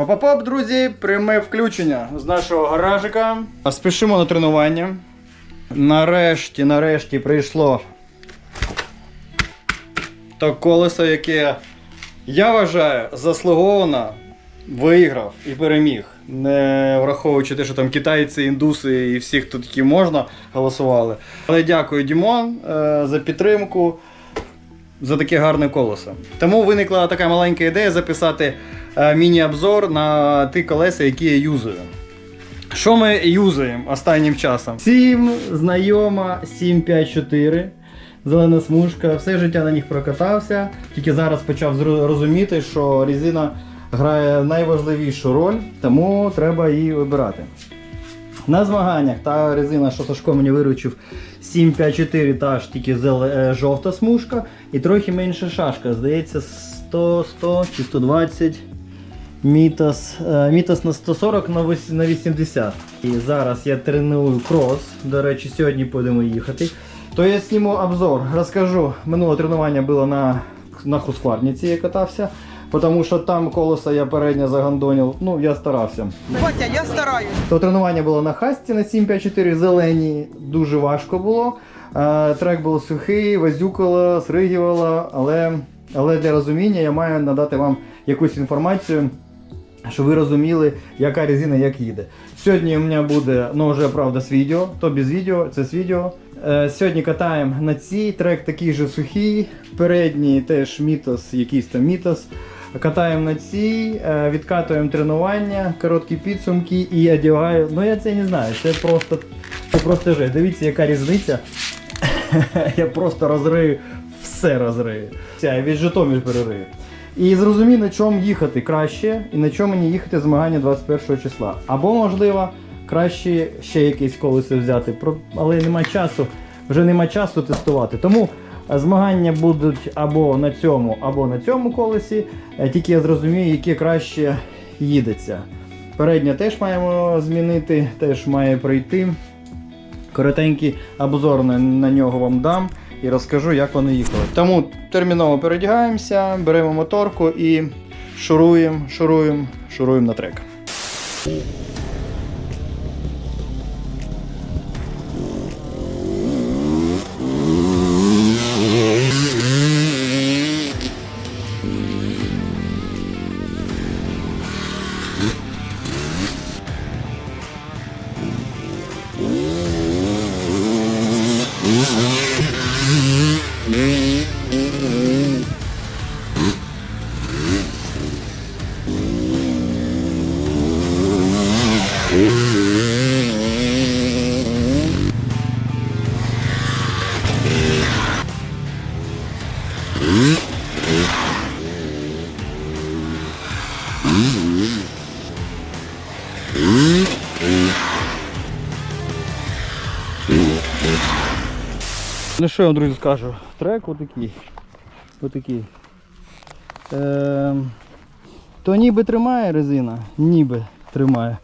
Опа-поп, друзі, пряме включення з нашого гаражика. Спішимо на тренування. Нарешті, нарешті прийшло то колесо, яке я вважаю заслуговано виграв і переміг. Не враховуючи те, що там китайці, індуси і всіх, хто такі можна, голосували. Але дякую, Дімон, е, за підтримку за таке гарне колесо. Тому виникла така маленька ідея записати міні-обзор на ті колеса, які я юзаю. Що ми юзаємо останнім часом? 7 знайома 754. Зелена смужка, все життя на них прокатався. Тільки зараз почав розуміти, що резина грає найважливішу роль, тому треба її вибирати. На змаганнях та резина, що Сашко мені виручив 754, та ж тільки е, жовта смужка і трохи менша шашка. Здається, 100, 100 чи 120 мітас, е, мітас на 140 на вось- на 80. І зараз я треную крос. До речі, сьогодні будемо їхати. То я зніму обзор, розкажу. Минуле тренування було на, на Хускварниці, я катався. Тому що там колесо я переднє загандонив. Ну, я старався. Батя, я стараюсь. То тренування було на хасті на 754 зелені, дуже важко було. Е, Трек був сухий, возюкало, сригівало, але, але для розуміння я маю надати вам якусь інформацію, щоб ви розуміли, яка резина як їде. Сьогодні у мене буде, ну вже правда, з відео, то без відео, це з відео. Е, Сьогодні катаємо на цій, трек такий же сухий, передній теж мітос, якийсь там мітос. Катаємо на цій, е, відкатуємо тренування, короткі підсумки і одягаю. Ну я це не знаю, це просто, це просто жесть. Дивіться, яка різниця. я просто розрию, все розрию. Я від Житомир перерию. І зрозумій, на чому їхати краще, і на чому мені їхати змагання 21 числа. Або, можливо, краще ще якесь колесо взяти, але нема часу, вже нема часу тестувати. Тому е, змагання будуть або на цьому, або на цьому колесі. Е, Тільки я зрозумію, яке краще їдеться. Переднє теж маємо змінити, теж має пройти. Коротенький обзор на нього вам дам і розкажу, як вони їхали. Тому терміново передягаємося, беремо моторку і шуруємо, шуруємо, шуруємо на трек. Ну що я вам, друзі, скажу? Трек отакий. Отакий. Ем, то ніби тримає резина, ніби тримає.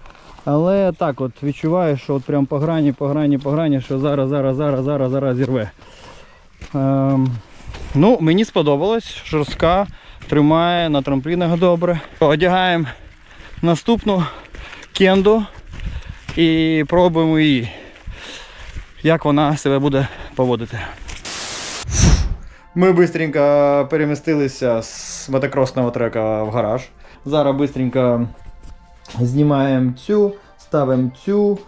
Але так от відчуваю, що от прям по грані, по грані, по грані, що зараз, зараз, зараз, зараз, зараз зірве. Ем, ну, мені сподобалось, жорстка, тримає на трамплінах добре. Одягаємо наступну кенду і пробуємо її як вона себе буде поводити. Ми швидко перемістилися з мотокросного трека в гараж. Зараз швидко знімаємо цю, ставимо цю,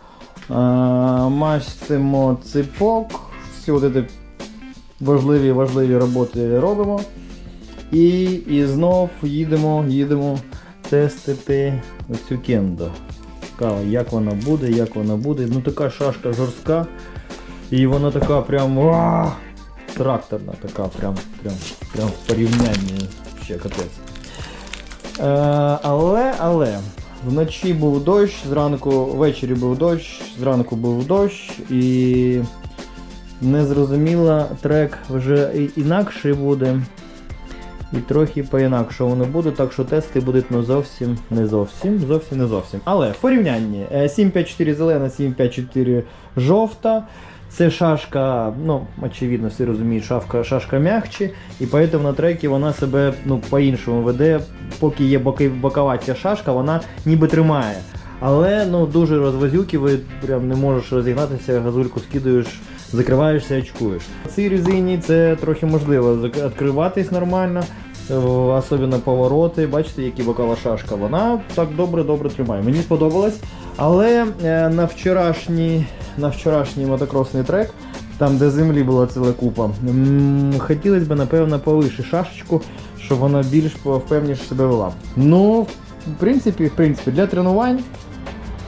мастимо ципок, всі от ці важливі важливі роботи робимо. І, і знов їдемо, їдемо тестити оцю кендо. Цікаво, як вона буде, як вона буде. Ну така шашка жорстка. І вона така прям уа, тракторна, така прям, прям, прям в порівнянні ще капець. Е, але, але, вночі був дощ, зранку, ввечері був дощ, зранку був дощ і незрозуміло, трек вже інакший буде. І трохи по-інакше воно буде, так що тести будуть ну зовсім не зовсім, зовсім не зовсім. Але в порівнянні е, 754 зелена, 754 жовта. Це шашка, ну, очевидно, всі розуміють, шашка, шашка м'якче, і поэтому на трекі вона себе ну, по-іншому веде. Поки є бокова ця шашка, вона ніби тримає. Але ну, дуже розвозюкивий, прям не можеш розігнатися, газульку скидуєш, закриваєшся очкуєш. На цій резині це трохи можливо відкриватись нормально. Е, Особливо повороти, бачите, які бокова шашка. Вона так добре-добре тримає. Мені сподобалось. Але е, на вчорашній, на вчорашній мотокросний трек, там де землі була ціла купа, хотілося б, напевно, повише шашечку, щоб вона більш впевніше себе вела. Ну, в принципі, в принципі, для тренувань,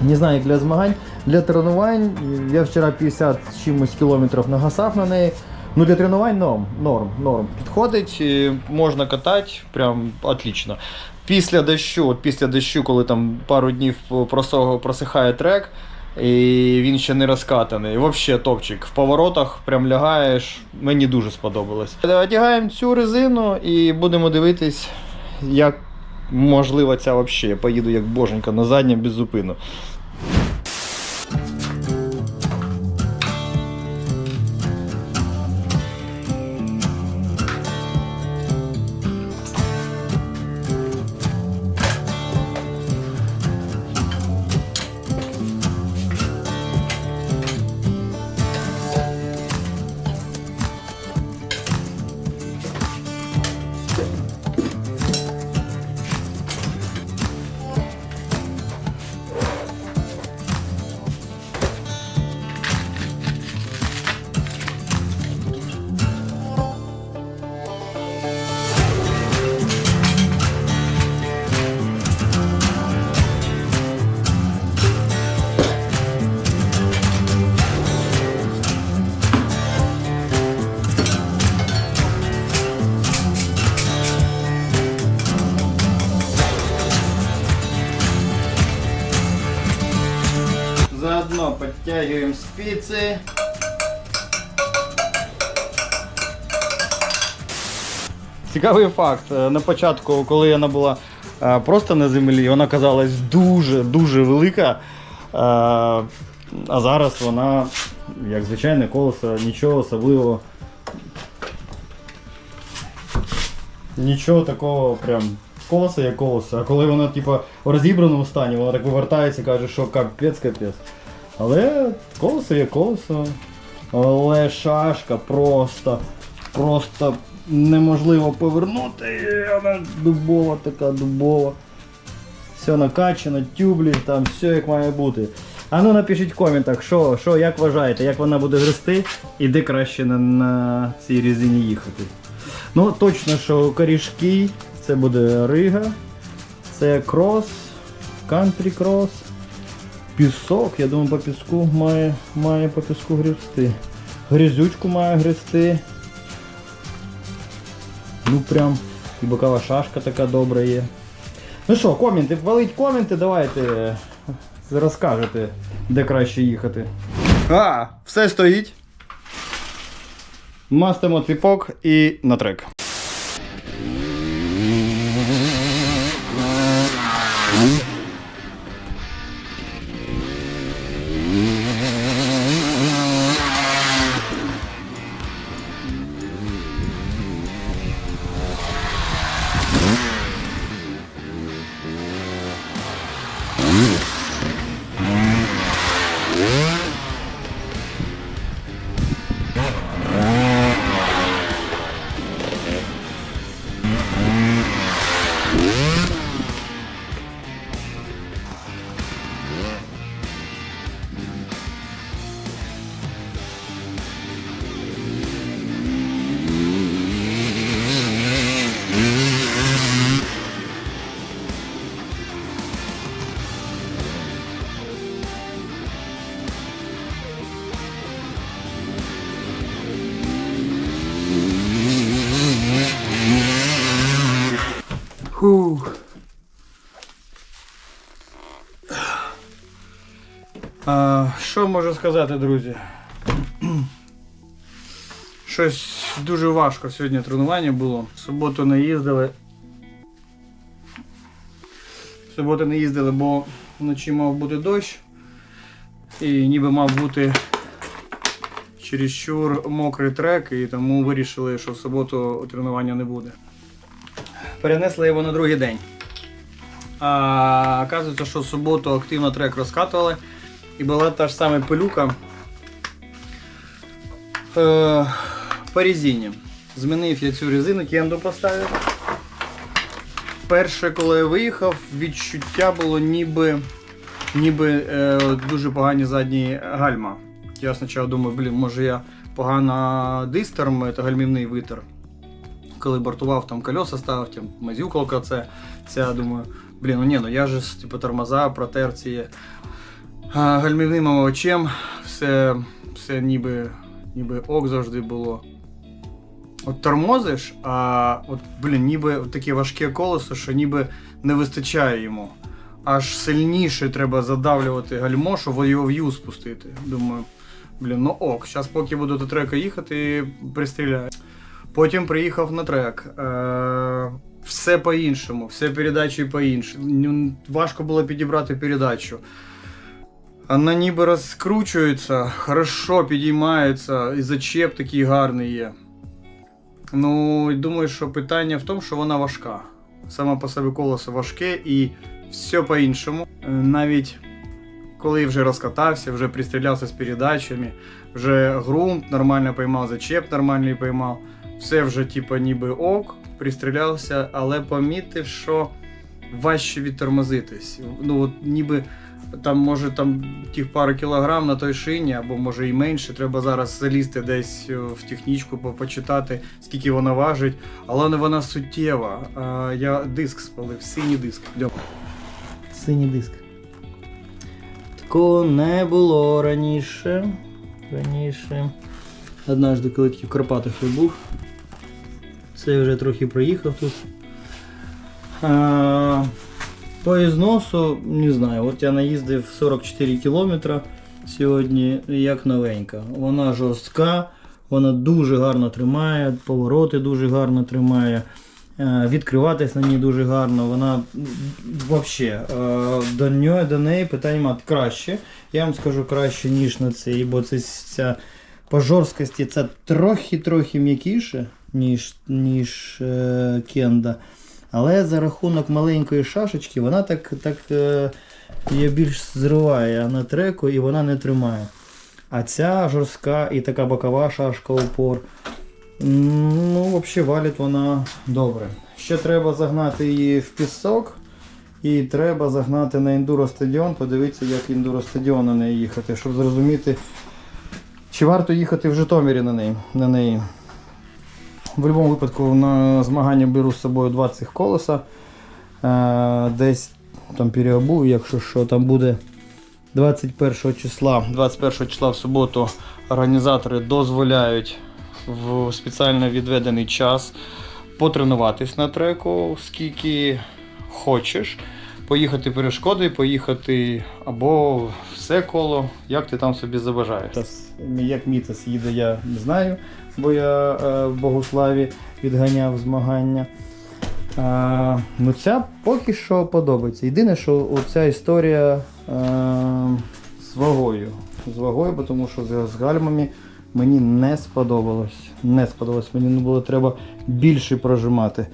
не знаю, як для змагань, для тренувань я вчора 50 чимось кілометрів нагасав на неї. Ну, для тренувань норм, норм, норм. Підходить, і можна катати, прям отлично. Після дощу, от після дощу, коли там пару днів просихає трек, і він ще не розкатаний. Взагалі топчик. В поворотах прям лягаєш. Мені дуже сподобалось. Одягаємо цю резину і будемо дивитись, як можливо ця взагалі. Я поїду як боженька на заднє без зупину. Підтягуємо. Цікавий факт. Е, На початку, коли вона була е, просто на землі, вона казалась дуже-дуже велика. Е, А зараз вона, як звичайне колесо, нічого особливого. Нічого такого прям. Колесо є колесо. А коли воно, типу, в розібраному стані, воно так вивертається і каже, що капець, капець. Але колесо є колесо. Але шашка просто, просто неможливо повернути. Вона дубова така дубова. Все накачано, тюблі, там все як має бути. А ну напишіть в коментах, що, що, як вважаєте, як вона буде грести і де краще на, на цій резині їхати. Ну, точно, що корішки, це буде Рига, це крос, кантрі крос, пісок, я думаю, по піску має, має по піску грести. Грізючку має грести. Ну прям і бокова шашка така добра є. Ну що, коменти, валить коменти, давайте е, розкажете, де краще їхати. А, все стоїть. Мастимо ціпок і на трек. Можу сказати, друзі? Щось дуже важко сьогодні тренування було. В суботу не їздили. В суботу не їздили, бо вночі мав бути дощ. І ніби мав бути чересчур мокрий трек, і тому вирішили, що в суботу тренування не буде. Перенесли його на другий день. А оказується, що в суботу активно трек розкатували, і була та ж сама пилюка е, по резині. Змінив я цю резину, кенду поставив. Перше, коли я виїхав, відчуття було ніби, ніби е, дуже погані задні гальма. Я спочатку думаю, блін, може я погано дистерм, це гальмівний витер. Коли бортував там кольоса ставив, там мазюкалка це, це думаю, блін, ну ні, ну я же типу, тормоза протер ці гальмівним овочем, все, все ніби, ніби ок завжди було. От тормозиш, а от, блін, ніби таке важке колесо, що ніби не вистачає йому. Аж сильніше треба задавлювати гальмо, щоб його в ю спустити. Думаю, блін, ну ок, зараз поки буду до трека їхати, пристріляю. Потім приїхав на трек. Е- все по-іншому, все передачі по-іншому. Ну, Важко було підібрати передачу. Вона ніби розкручується, хорошо підіймається, і зачеп такий гарний є. Ну, думаю, що питання в тому, що вона важка. Сама по собі колесо важке і все по-іншому. Е, Навіть коли вже розкатався, вже пристрілявся з передачами, вже ґрунт нормально поймав, зачеп нормальний поймав, все вже типу, ніби ок, пристрілявся, але помітив, що важче відтормозитись. Ну, от ніби там може там тих пару кілограм на той шині, або може і менше. Треба зараз залізти десь е, в технічку, почитати, скільки вона важить. Але не вона суттєва. Я диск спалив, синій диск. Синій диск. Такого не було раніше. Раніше. Однажды, коли тільки в Карпатах я був. Це я вже трохи проїхав тут. А, по ізносу, не знаю, от я наїздив 44 кілометра сьогодні, як новенька. Вона жорстка, вона дуже гарно тримає, повороти дуже гарно тримає. е, Відкриватись на ній дуже гарно. Вона взагалі до неї, до неї питань нема. краще. Я вам скажу краще, ніж на цій, бо це ця по жорсткості це трохи-трохи м'якіше, ніж, ніж е, кенда. Але за рахунок маленької шашечки вона так, так е, її більш зриває на треку і вона не тримає. А ця жорстка і така бокова шашка упор. Ну, взагалі валить вона добре. Ще треба загнати її в пісок. І треба загнати на ендуро стадіон, подивитися, як ендуро стадіон на неї їхати, щоб зрозуміти, чи варто їхати в Житомирі на неї. На неї. В будь-якому випадку на змагання беру з собою два цих колеса. Е, десь там переобую, якщо що, там буде 21 числа. 21 числа в суботу організатори дозволяють в спеціально відведений час потренуватись на треку, скільки хочеш. Поїхати перешкоди, поїхати або все коло, як ти там собі забажаєш. Як мітас їде, я не знаю, бо я е, в Богославі відганяв змагання. А, ну ця поки що подобається. Єдине, що оця історія е, з вагою. З вагою, тому що з, гальмами мені не сподобалось. Не сподобалось. Мені ну, було треба більше прожимати.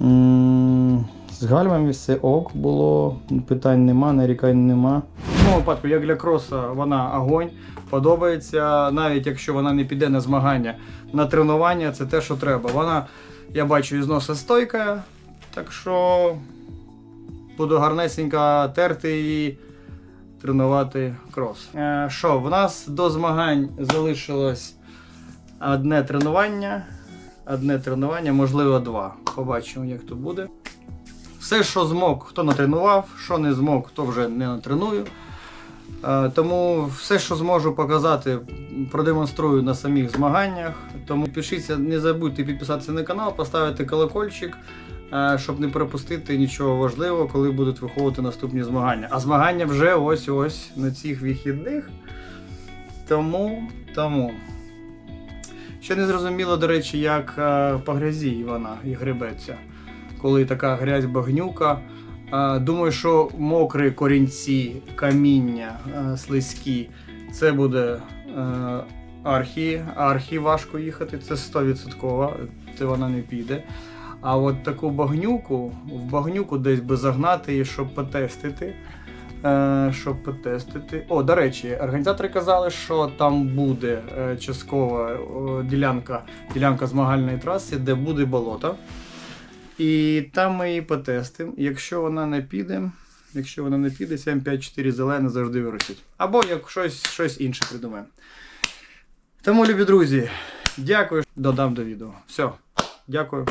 М, З гальмами все ок було, питань нема, нарікань нема. В моєму випадку, як для кроса, вона огонь. Подобається, навіть якщо вона не піде на змагання. На тренування це те, що треба. Вона, я бачу, ізносостойка, так що буду гарнесенько терти і тренувати крос. Е, Що, в нас до змагань залишилось одне тренування. Одне тренування, можливо, два. Побачимо, як то буде. Все, що змог, хто натренував, що не змог, то вже не натреную. Е, Тому все, що зможу показати, продемонструю на самих змаганнях. Тому підпишіться, не забудьте підписатися на канал, поставити колокольчик, е, щоб не пропустити нічого важливого, коли будуть виходити наступні змагання. А змагання вже ось-ось на цих вихідних. Тому, тому. Ще не зрозуміло, до речі, як е, по грязі вона і гребеться. Коли така грязь багнюка. Думаю, що мокрі корінці, каміння, е, слизькі, це буде е, архі, архі важко їхати, це 100%, це вона не піде. А от таку багнюку, в багнюку десь би загнати її, щоб потестити. Е, щоб потестити. О, до речі, організатори казали, що там буде часткова ділянка, ділянка змагальної траси, де буде болото. І там ми її потестимо. Якщо вона не піде, якщо вона не піде, 754 зелене завжди виростить. Або як щось, щось інше придумаємо. Тому, любі друзі, дякую, додам до відео. Все, дякую.